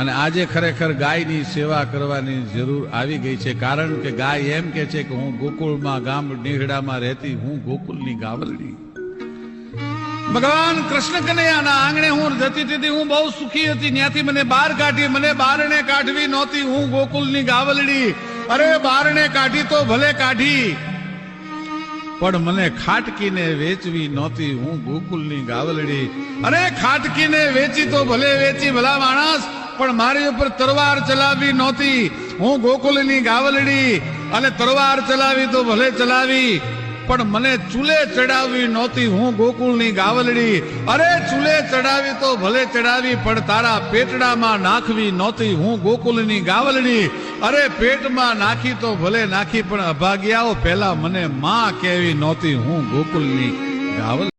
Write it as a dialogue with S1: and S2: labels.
S1: અને આજે ખરેખર ગાયની સેવા કરવાની જરૂર આવી ગઈ છે. કારણ કે ગાય એમ કે છે કે હું ગોકુળમાં ગામ નીહડામાં રહેતી, હું ગોકુળની ગાવલડી. ભગવાન કૃષ્ણ કનૈયાના આંગણે હું જતી હતી હું બહુ સુખી હતી. ત્યાંથી મને બહાર કાઢી, મને બારણે કાઢવી નહોતી. હું ગોકુલની ગાવલડી. અરે બારણે કાઢી તો ભલે કાઢી, પણ મને ખાટકીને વેચવી નહોતી. હું ગોકુલની ગાવલડી. અરે ખાટકીને વેચી તો ભલે વેચી ભલા માણસ પણ મારી ઉપર તરવાર ચલાવી નહોતી. હું ગોકુલની ગાવલડી અને તરવાર ચલાવી તો ભલે ચલાવી, પણ મને ચૂલે ચડાવવી નહોતી. હું ગોકુળની ગાવલડી, અરે ચૂલે ચડાવી તો ભલે ચડાવી, પણ તારા પેટડામાં નાખવી નહોતી. હું ગોકુલની ગાવલડી, અરે પેટમાં નાખી તો ભલે નાખી, પણ અભાગ્યાઓ પહેલા મને માં કહેવી નહોતી. હું ગોકુલની ગાવલ